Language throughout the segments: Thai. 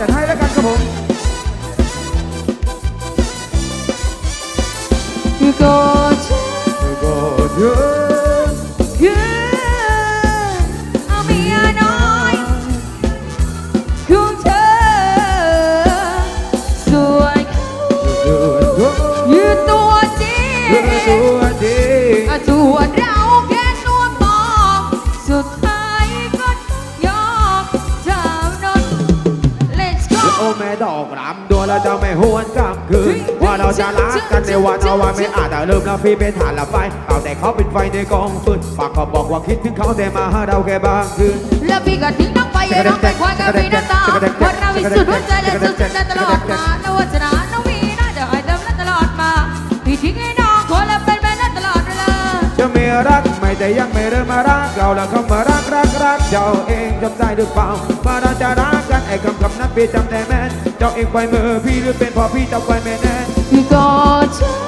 จัดให้แล้วกันครับผมคือก็เธอก็เยอะคือ วนกลางคืนว่าเราจะรักกันในวันเอาไว้ไม่อาจแต่ลืมแล้วพี่เป็นฐานละไฟเอาแต่เขาเป็นไฟในกองฟืนปากก็บอกว่าคิดถึงเขาแต่มาหาเราแค่บางคืนแล้วพี่ก็ทิ้งน้องไปย่าน้องไปควายกับพี่น้ำตาวันเราวิสุทธิ์หัวใจและสุดใจตลอดมาแล้ววัฒนาน้องมีน่าจะให้เติมตลอดมาพี่ทิ้งให้น้องคนละเป็นแม่นั้นตลอดเวลาจะไม่รักไม่แต่ยังไม่เริ่มมารักเราแล้วเขามารักรักรักเจ้าเองจำได้หรือเปล่ามาเราจะรักกัน อ้คำคำนั้นพี่จำแด่แม่นเจ้าเองไปเมือพี่หรือเป็นเพอพี่จำไปแม่แน่ก็เธอคื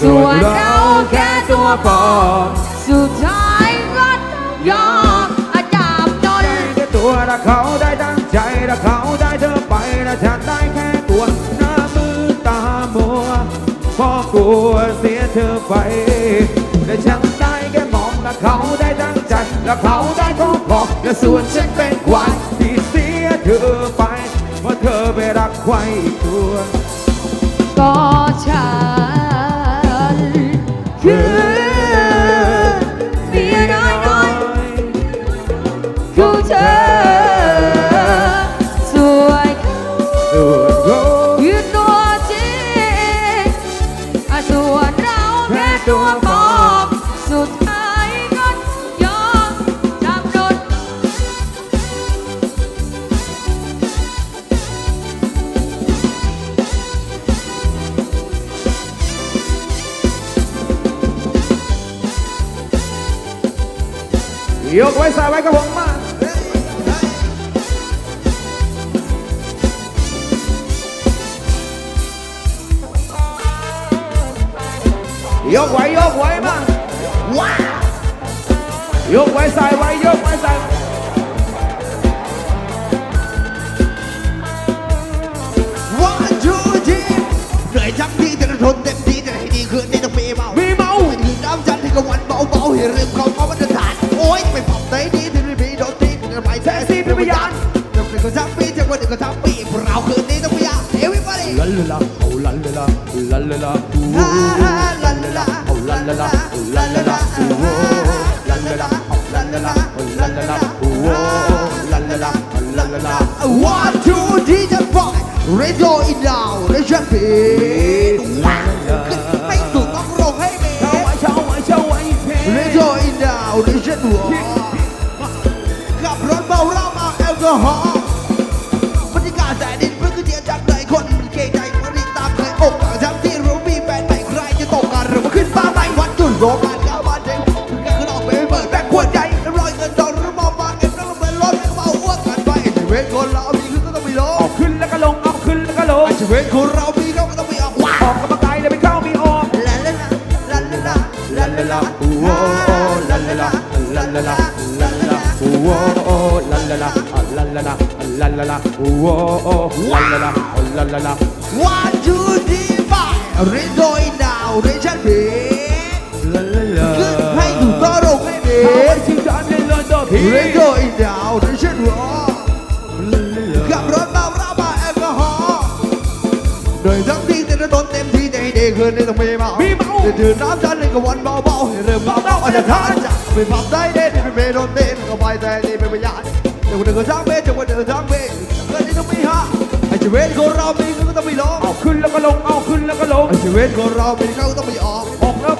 ส่วนเราแค่ตัวปอสุดท้ายก็ต้องยอมอะจับนนแค่ตัวรักเขาได้ดังใจรักเขาได้เธอไปและฉันได้แค่ตัวหน้ามือตามัวพราะกลัวเสียเธอไปและฉันได้แค่มองรักเขาได้ดังใจรักเขาได้ก็พอและส่วนฉันเป็นควายที่เสียเธอไปเพราะเธอไปรักใครอีกตัว time. ยกไว้ใส่ไว้ยกไว้ใส่วันจูจีเหนื่อยจังที่จะทนเต็มที่จะให้ดีขึ้นนี่ต้องมีเมามีเมาไม่ถึงน้ำจันทร์ที่กวันเบาเบาๆให้ลืมเขาเขามาตรฐานโอ้ยไปปรับไหนดีที่ไม่มีโดนตีที่ไม่แท้ซีเป็นพยานเดี๋ยวหนึ่งก็ทั้งปีเจ้าวันหนึ่งก็ทั้งปีพวกเราคืนนี้ต้องพยายาม everybody ลันลาโอ้ลันลาลันลาลาลาลาโอ้ลันลาลันลาโอ้ลันลา la la la la la whoa la la la la la la one two three four raise your it down raise your feet ไม่สูงต้องลงให้ดี raise your it down raise your wall ขับรถเมาเหล้ามาแอลกอฮอล์บรรยากาศแสนดีเพื่อนก็เดียจังเลยคนมันเกยใจคนรีตามเคยอกทั้งที่รู้มีแฟนใหม่ใครจะตกกันหรือว่าขึ้นฟ้าใหม่วัดจุดโลก ชีวิตคนเรามีเข้าก็ต้องมีออกว้าออกกำลังกายเลยไม่เข้ามีออกลาลาลาลาลาลาลาลาโอ้ลันลาลันลาลันลาโอ้ลันลาลันลาลันลาโอ้ลันลาลันลา One, two, three, five เรียนโดยดาวเรียนชั้นผิดลันลาขึ้นให้ถูกต้องลงให้ดีเอาไว้ชื่อจานในเรือตัวผีเรียนโดยดาว คืนนี้ต้องมีเมามีเมาจะดื่มน้ำจันทร์ในกวันเบาๆให้เริ่มเบาๆอาจจะทานจากเป็นผับได้เด่นเป็นเมโลเต้นก็ไปแต่นี่เป็นพยานเดี๋ยวคนเดินก็ช่างเบสจะคนเดินช่างเบสเกิดนี้ต้องมีฮะไอ้ชีวิตของเรามีก็ต้องมีลงเอาขึ้นแล้วก็ลงเอาขึ้นแล้วก็ลงไอ้ชีวิตของเรามีก็ต้องมีออกออกแล้ว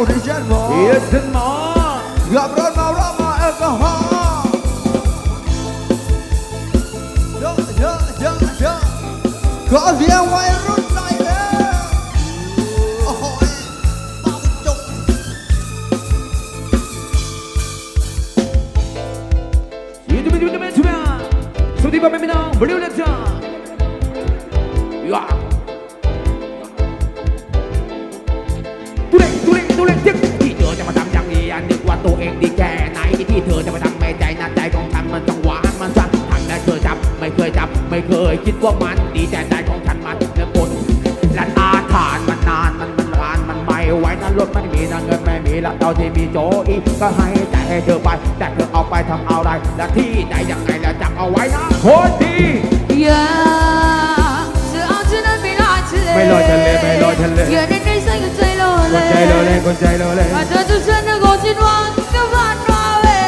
original Yes, yeah, not Gak pernah rama alcohol. Yeah, yeah, yeah, yeah. Cause you're white มีนะเงินไม่มีละเราที่มีโจอีก็ให้แต่ให้เธอไป แต่เธอเอาไปทำอะไร และที่ไหนยังไงละจับเอาไว้นะคนดีอยากจะเอาฉันไปลอยทะเลไม่ลอยทะเลไม่ลอยทะเลอย่าได้ในใจก็ใจลอยคนใจลเลยคนใจลอยเลยอาจจะจะชนะก็ชิดว่าก็ผ่านมาเว้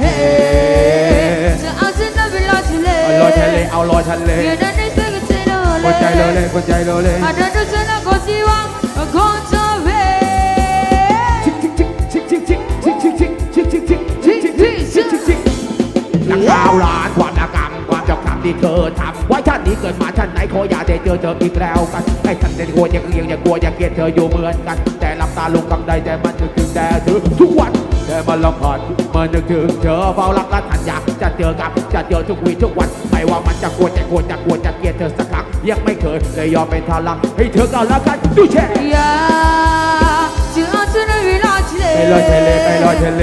เฮ้จะเอาฉันไปลอยทะเลเอาลอยทะเลเอาลอยทะเลอย่าได้ในใจก็ใจลเลยคนใจลเลยคนใจลเลยอาจจะจะชนะ นักข่าวล้านวารณกรรมความเจ้าำคำที่เธอทำไว้ฉันนี้เกิดมาฉันไหนขออย่าได้เจอเธออีกแล้วกันให้ฉันได้กลัวอย่าเกลียดอย่ากลัวอย่าเกลียดเธออยู่เหมือนกัน แต่ลับตาลงกำไดแต่มันนึงถึงแต่เธอทุกวันแต่มันลำพันมันนึกถึงเธอเฝ้ารักและทันอยากจะเจอกับจะเจอทุกวีทุกวันไม่ว่ามันจะกลัวจะกลัวจะกลัวจะเกลียดเธอสักครั้งยังไม่เคยเลยยอมเป็นทารักให้เธอก่อนละกันดูแช่ไปลอยทะเลไปลอยทะเล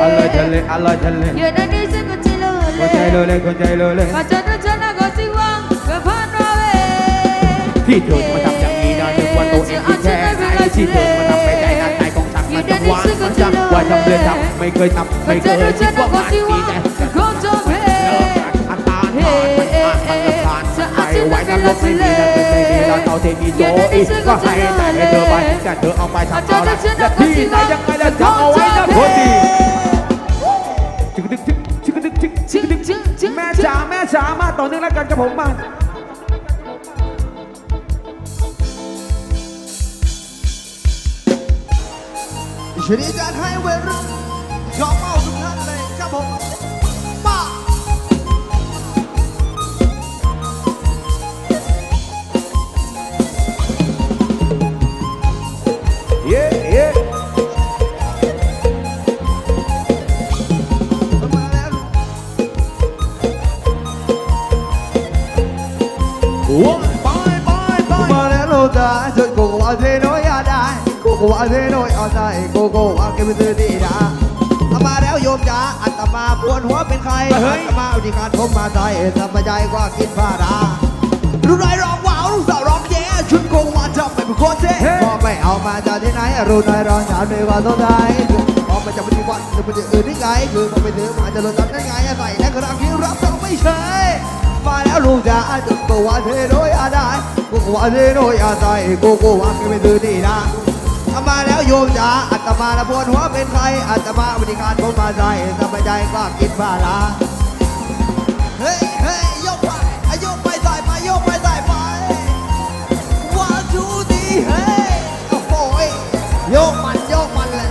알로텔레 알로텔레 유난히 쓰고 찔러올래 고자이로레 고자이로레 가짜는 전화가 지왕 그 반라웨 뒤돌 못 잡자 이날 누구와 또 인기체 아이 뒤돌 못 잡자 이날 나이 공장 맞던 왕 공장 와장 내 잡, 메이 거의 잡, 메이 거의 잡고 맞지 내 걱정해ไว้นั้นลบไม่มีนั้นเป็นไม่มีแล้วเอาเทมีโซอีกก็ให้แต่ให้เธอไปแต่เธอเอาไปทำเอาละที่ไหนยังไงแล้วจะเอาไว้นะคนดีาม่าต่อเนื่องแล้วกันกับผมมาชนิดการให้เวรุ่นยอมเมาทุกท่านเลยครับผม โกโกวาเทโนยาได้โกโกวาเก็บตัวดีดามาแล้วโยมจ๋าอัตมาปวดหัวเป็นใครอัตมาอุดิการผมมาใจสบายใจกว่ากินผ้าดารู้ไรร้องว้าวรู้สาวร้องแย่ชุดโกโกวาจับไปเป็นโคตรเท่พอไม่เอามาจากที่ไหนรู้ไรร้องถามเลยว่าต้องได้พอมาจากปฏิวัติจะเป็นอื่นได้ไงคือพอไปถือมาจะโดนจับได้ไงใส่และกระดาษที่รับต้องไม่ใช่มาแล้วลูกจ๋าจุดโกวาเทโดยอาได้โกโกวาเทโดยอาได้โกโกวาเกไม่ดื้อดีนะ อามาแล้วโยมจ๋าอัตมาละปวดหัวเป็นใครอัตมาบริการผมมาใจสบายใจก็กินผ้าลาเฮ้ยเฮ้ยยกไปยกไปใส่ไปยกไปใส่ไปว่าจูดีเฮ้ยโอ้โหโยกมันโยกมันเลย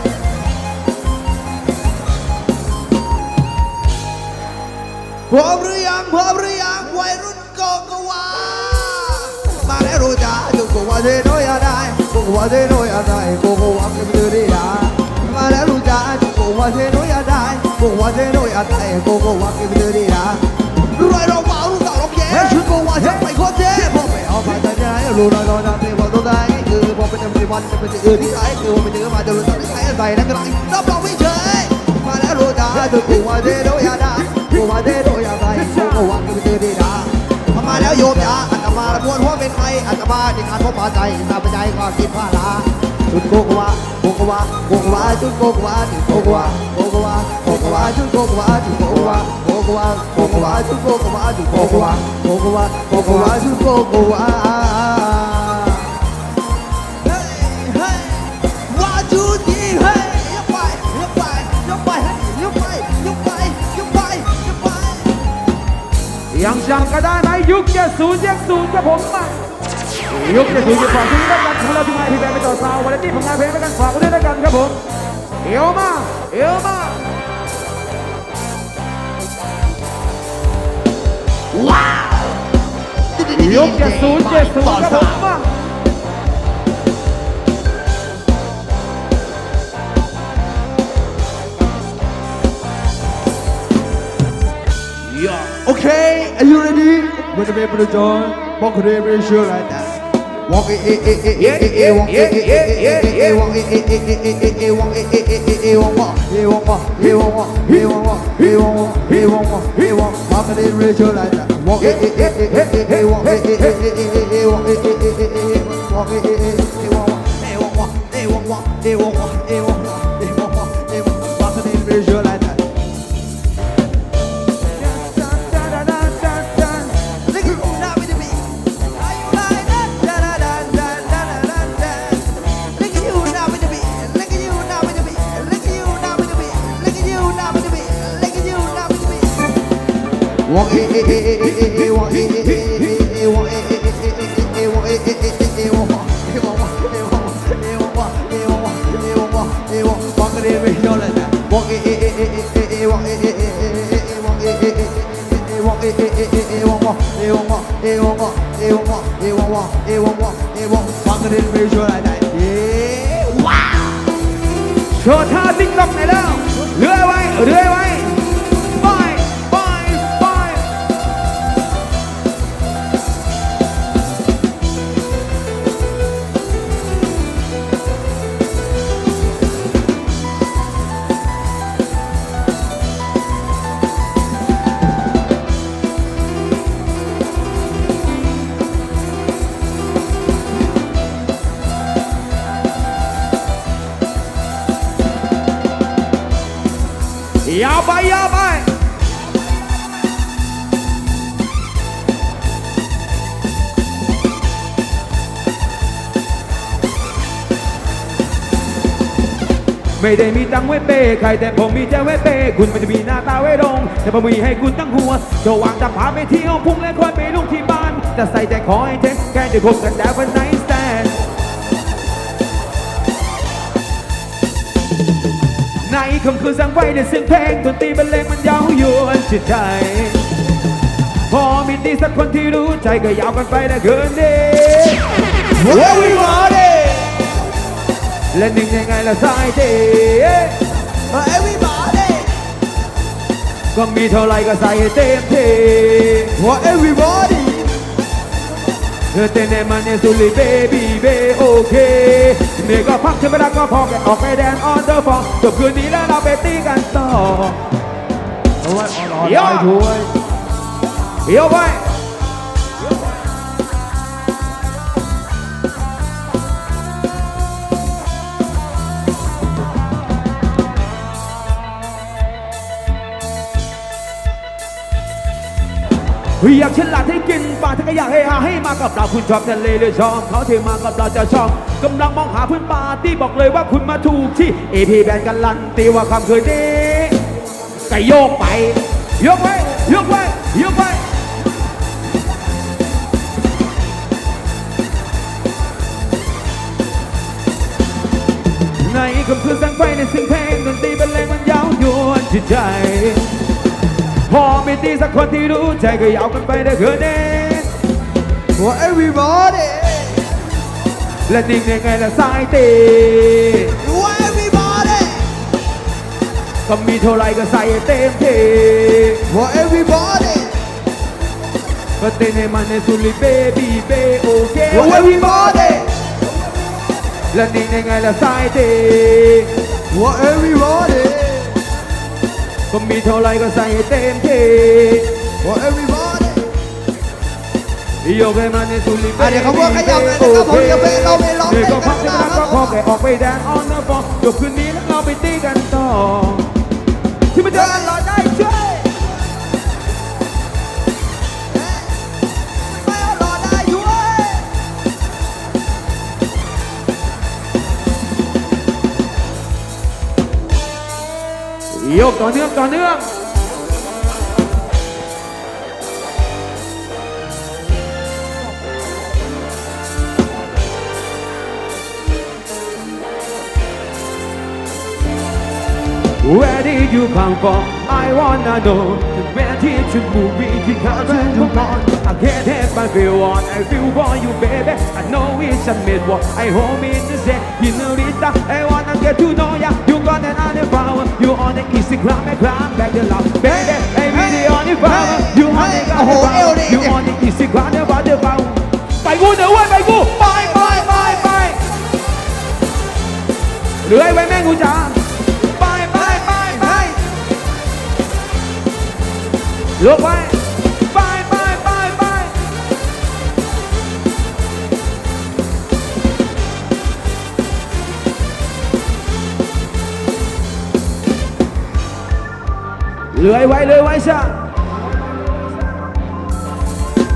พร้อมหรือยังพร้อมหรือยังวัยรุ่นโกโกวามาแล้วรู้จักจุกโกวาเทโนยาได้โกโกวาเทโนยได้ โกโกวาเป็นมือดีดามาแล้วรู้จักจุกโกวาเทโนยาได้กโกวาเทโนยาได้โกโกวาเป็นมือดีดารวยเราเบาลูกสาวเราแย่ชุดโกวาเทไปโคตรเท่พอไปเอาไปใจใจรู้เราเราจะเป็นวันตัวใดคือพอเป็นวันวันจะเป็นอื่นที่ไหนคือว่าเป็นเนื้อมาจะรู้ต้อนที่ใครใส่นั่นก็ได้รับรองไม่เฉยมาแล้วรู้จักจุกโกวาเทโนยาได้กโกวาเทโนยาได้กโกวาเป็นมือดีดามาแล้วโยมจ๋า มาละมวนหัวเป็นใครอัตมาที่การพบปาใจตาปัจจัยก็คิดว่าลาจุดโกกวาโกกวาโกกวาจุดโกกวาจุดโกกวาโกกวาโกกวาจุดโกกวาจุดโกกวาโกกวาโกกวาจุดโกกวาจุดโกกวาโกกวาโกกวาจุดโกกวาเฮ้ยเฮ้ยว่าจูดีเฮ้ยยกไปยกไปยกไปยกไปยกไปยกไปยกไปยังจำก็ได้ไหม ยุคเจ็ดศูนย์เจ็ดศูนย์กับผมมายุคเจ็ดศูนย์จะฝากที่นี่ด้วยกันของเราที่มาที่แบนไปต่อสาววันนี้ผลงานเพลงด้วยกันฝากไว้ด้วยกันครับผมเอวมาเอวมายุคเจ็ดศูนย์เจ็ดศูนย์ครับผมมา Okay, are you ready? When the paper is on, walk the paper sure like that. Walk it, it, it, it, it, it, walk it, it, it, it, it, it, walk it, it, it, it, it, it, walk it, it, it, it, it, walk, walk, it, walk, walk, it, walk, walk, it, walk, walk, it, walk, walk, it, walk, walk, it, walk, walk the paper sure like that. Walk it, it, it, it, it, it, it, walk it, it, it, it, it, it, walk it, it, it, it, it, it, walk it, it, it, it, walk, walk, it, walk, walk, it, walk, walk, it, walk, walk, it, walk, โชว์ท่าติ๊กต็อกไหนแล้วเรื่อยไว้เรื่อ ไปยาวไปไม่ได้มีตังไว้เปย์ใครแต่ผมมีใจไว้เปย์คุณมันจะมีหน้าตาไว้ลง แต่ผมมีให้คุณตั้งหัวจะวางจะพาไปเที่ยวพุ่งและคอยไปลูกที่บ้าน จะใส่ใจขอให้เทคแค่จะคบกันแต่วันไหนแ n ในคำคืนสั่งไว้ในเสียงเพลงดนตรีบรรเลงมันยาวยวนจิตใจ พอมีดีสักคนที่รู้ใจก็ยาวกันไปนะคืนนี้ Everybody. และหนึ่งยังไงละสายเด Everybody. ก็มีเท่าไรก็ใส่ให้เต็มที่ For everybody. เธอเต้นในมันเนี่ยสุริเบบี้เบโอเค นื่อยก็พักเธอไม่รักก็พอแกออกไปแดนออนเดอร์ฟองจบคืนนี้แล้วเราไปตีกันต่อเอาไว้อ่อนๆเดี๋ยวไปช่วยเดี๋ยวไป อยากฉลาดให้กินปลาถ้าก็อยากให้หาให้มากับเราคุณชอบทะเลหรือชอบเขาที่มากับเราจะชอบกำลังมองหาเพื่อนปาร์ตี้บอกเลยว่าคุณมาถูกที่เอพีแบนกันลันตีว่าคำเคยดีก็โยกไปยกไว้ยกไว้ยกไว้ในคำคืนแสงไฟในเสียงเพลงดนตรีบรรเลงมันยาวยวนจิตใจ พอไม่ตีสักคนที่รู้ใจก็ยาวกันไปได้เกินเอง For everybody และนิ่งยังไงละสายตี For everybody ก็มีเท่าไรก็ใส่ให้เต็มที่ For everybody ก็เต้นให้มันในสุริเบบี้เบโอเค For everybody และนิ่งยังไงละสายตี For everybody ก็มีเท่าไรก็ใส่ให้เต็มที่ For everybody โยกให้มันในสุริเบอะเดี๋ยวเขาบอกให้ยาวเลยนะครับผมเดี๋ยวไปเราไปร้องเดี๋ยวก็เพลพักงจะกันพักนะคก็รับพอแกออกไปแดนออนนะฟองเดี๋ยวคืนนี้แล้วเราไปตีกันต่อที่มันเดินรอได้ช่ว ยกต่อเนื่องต่อเนื่อง Where did you come from? I wanna know. Where did you move me? You can't move on. I can't help but feel on. I feel for you, baby. I know it's a midwalk. I hold me in the set. You know it. I wanna get to know ya. You got an On the power. You on the easy climb and climb back the love, baby. Hey, really on the power. You on the got the power. You on the easy climb and the power. ไปกูเดี๋ยวไว้ไปกูไปไปไปไปเหลือไว้แม่งกูจ๋าไปไปไปไปลงไปไป เหลือไว้เหลือไว้ซะ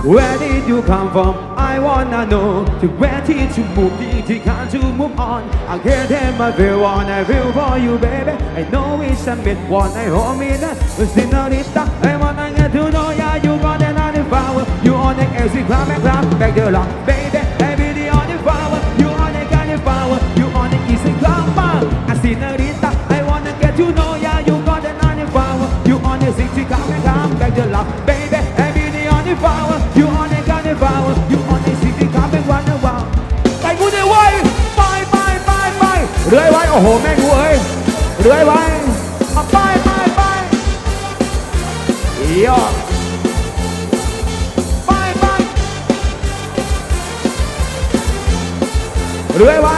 Where did you come from? I wanna know. To where did you move? Did you can't to move on? I can't help but feel on. I feel for you, baby. I know it's a mid one. I hold me that. But still not it. I wanna get to know ya. You got another power. You on the exit, climb and climb back the lock, baby. I be the on the power. You on the kind of power. You on the easy climb back. I see no it. I wanna get to know on the sixty, climb and climb back the lock, baby. I be the on the power. You on the kind of power. You on the sixty, climb and run around. ไปกูเดี๋ยวไว้ไปไปไปไปเรื่อยไว้โอ้โหแม่งกูเอ้ยเรื่อยไว้ไปไปไปยอดไปไปเรื่อยไว้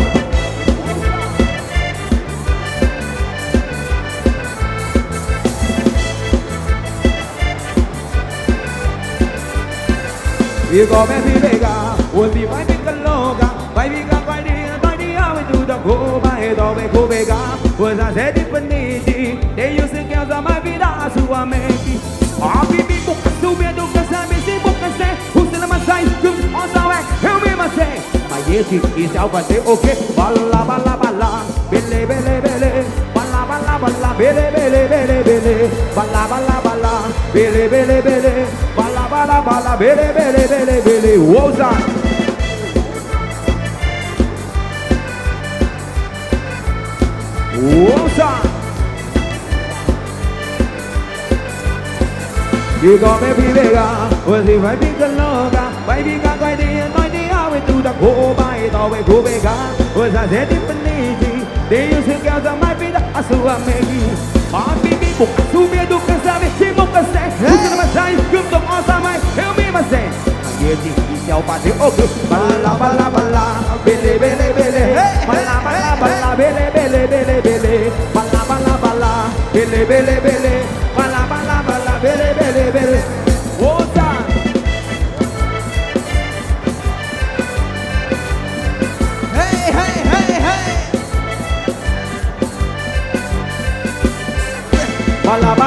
ไซกึมออนซาเวเฮลมีมาเซมาเยสิอีเจ้าบันเดโอเคบัลลาบัลลาบัลลาเบเลเบเลเบเลบัลลาบัลลาบัลลาเบเลเบเลเบเลเบเลบัลลาบัลล ပါလာဘေးလေးဘေးလေးဘေးလေးဘေးလေးဝုတ်စားဝုတ်စားဒီကောင်ပဲပြေးလေကဝင်စီပိုင်းပြီးကလောကပိုင်ပြီးကခွိုက်တည်းရင်တိုင်းတရားဝေသူတကိုပိုင်တော်ဝေကိုပဲကဝင်စားစေတိပနေကြီးဒေယုစကဇမိုင်ပြီးအဆူအမေကြီး Mami, mi boca, tu medo, cansa, me chamo, cansa, usa na matai, canto, osa, Ye di di xiao ba de o ku, bala bala bala, bele bele bele, bala bala bala, bele bele bele bele, bala bala bala, bele bele bele,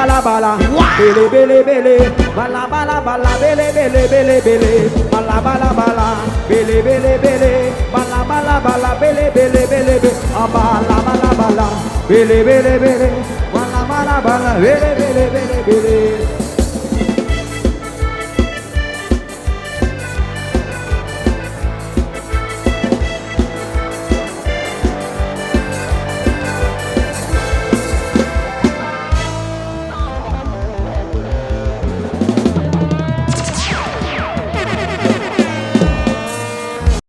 Bala bala bele bele bele, bala bala bala, bele bele bele bele, bala bala bala, bele bele bele, bala bala bala, bele bele bele bele, ah bala bala bala, bele bele bele, bala bala bala, bele bele bele bele